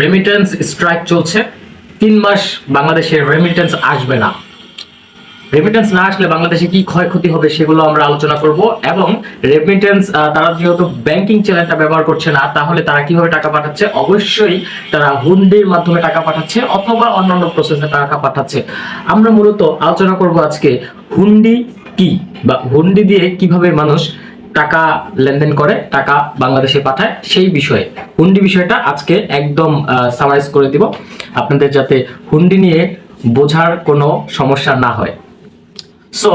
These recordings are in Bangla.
রেমিটেন্স স্ট্রাইক চলছে। তিন মাস বাংলাদেশে রেমিটেন্স আসবে না। রেমিটেন্স না আসলে বাংলাদেশে কি ক্ষয়ক্ষতি হবে সেগুলো আমরা আলোচনা করব এবং রেমিটেন্স তারা যেহেতু ব্যাংকিং চ্যানেলটা ব্যবহার করছে না, তাহলে তারা কীভাবে টাকা পাঠাচ্ছে? অবশ্যই তারা হুন্ডির মাধ্যমে টাকা পাঠাচ্ছে অথবা অন্যান্য প্রসেসে টাকা পাঠাচ্ছে। আমরা মূলত আলোচনা করব আজকে হুন্ডি কি বা হুন্ডি দিয়ে কীভাবে মানুষ টাকা লেনদেন করে, টাকা বাংলাদেশে পাঠায়, সেই বিষয়ে। হুন্ডি বিষয়টা আজকে একদম সামারাইজ করে দিব। আপনাদের যাতে হুন্ডি নিয়ে বোঝার কোনো সমস্যা না হয়। সো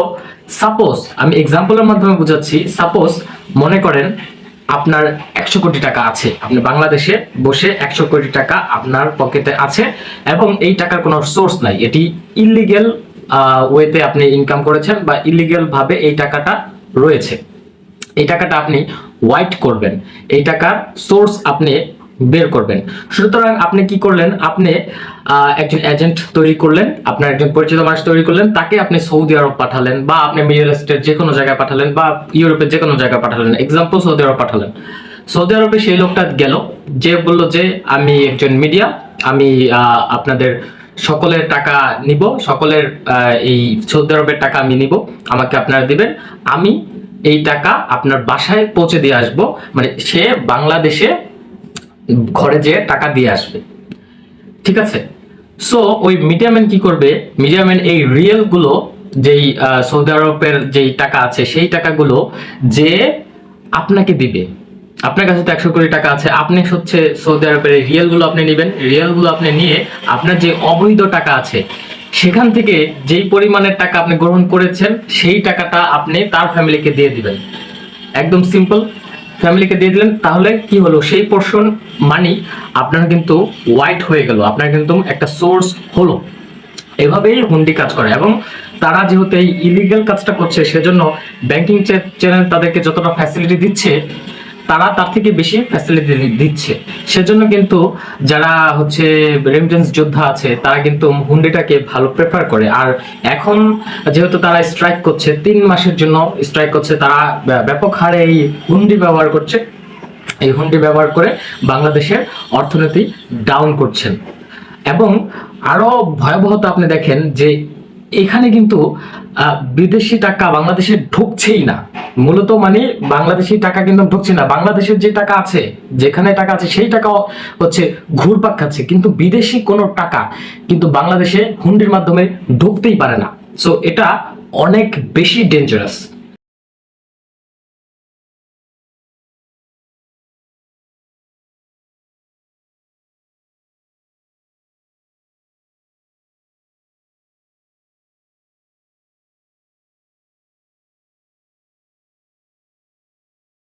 সাপোজ আমি এক্সাম্পলের মাধ্যমে বোঝাচ্ছি সাপোজ মনে করেন আপনার একশো কোটি টাকা আছে, আপনি বাংলাদেশে বসে একশো কোটি টাকা আপনার পকেটে আছে এবং এই টাকার কোনো সোর্স নাই। এটি ইলিগেল ওয়েতে আপনি ইনকাম করেছেন বা ইলিগেল ভাবে এই টাকাটা রয়েছে। এই টাকাটা আপনি হোয়াইট করবেন। এই টাকার সোর্স আপনি বের করবেন। সুতরাং আপনি কি করলেন? আপনি একজন এজেন্ট তৈরি করলেন, আপনার একজন পরিচিত মানুষ তৈরি করলেন, তাকে আপনি সৌদি আরব পাঠালেন বা আপনি মিডল ইস্টের যে কোনো জায়গায় পাঠালেন বা ইউরোপের যে কোনো জায়গায় পাঠালেন। এক্সাম্পল সৌদি আরব পাঠালেন। সৌদি আরবে সেই লোকটা গেল, যে বলল যে, আমি একজন মিডিয়া আমি আপনাদের সকলের টাকা নিব, সকলের এই সৌদি আরবের টাকা আমি নিব, আমাকে আপনারা দিবেন। আমি এই টাকা আপনার বাসায় পৌঁছে দিয়ে আসব মানে সে বাংলাদেশে ঘরে যেয়ে টাকা দিয়ে আসবে। ঠিক আছে? সো ওই মিডিয়াম্যান কি করবে? মিডিয়াম্যান এই রিয়েলগুলো, যেই সৌদি আরবের যেই টাকা আছে, সেই টাকাগুলো যে আপনাকে দিবে। আপনার কাছে তো একশো কোটি টাকা আছে। আপনি হচ্ছে সৌদি আরবের রিয়েলগুলো আপনি নেবেন। রিয়েলগুলো আপনি নিয়ে আপনার যে অবৈধ টাকা আছে, সেখান থেকে যেই পরিমাণের টাকা আপনি গ্রহণ করেছেন, সেই টাকাটা আপনি তার ফ্যামিলিকে দিয়ে দিবেন। একদম সিম্পল। ফ্যামিলিকে দিয়ে দিলেন, তাহলে কি হলো? সেই পোর্শন মানি আপনার কিন্তু হোয়াইট হয়ে গেল। আপনার কিন্তু একটা সোর্স হলো। এভাবেই হুন্ডি কাজ করে এবং তারা যেহেতু এই ইলিগাল কাজটা করছে, সেজন্য ব্যাংকিং চ্যানেল তাদেরকে যতটা ফ্যাসিলিটি দিচ্ছে তারা তার থেকে বেশি ফ্যাসিলিটি দিচ্ছে। সেজন্য কিন্তু যারা হচ্ছে রেমিটেন্স যোদ্ধা আছে, তারা কিন্তু হুন্ডিটাকে ভালো প্রেফার করে। আর এখন যেহেতু তারা স্ট্রাইক করছে, তিন মাসের জন্য স্ট্রাইক করছে, তারা ব্য- ব্যাপক হারে এই হুন্ডি ব্যবহার করছে। এই হুন্ডি ব্যবহার করে বাংলাদেশের অর্থনীতি ডাউন করছেন। এবং আরও ভয়াবহতা আপনি দেখেন যে এখানে কিন্তু বিদেশি টাকা বাংলাদেশে ঢুকছেই না। মূলত মানে বাংলাদেশি টাকা কিন্তু ঢুকছে না। বাংলাদেশের যে টাকা আছে, যেখানে টাকা আছে, সেই টাকা হচ্ছে ঘুরপাক খাচ্ছে। কিন্তু বিদেশি কোনো টাকা কিন্তু বাংলাদেশে হুন্ডির মাধ্যমে ঢুকতেই পারে না। সো এটা অনেক বেশি ডেঞ্জারাস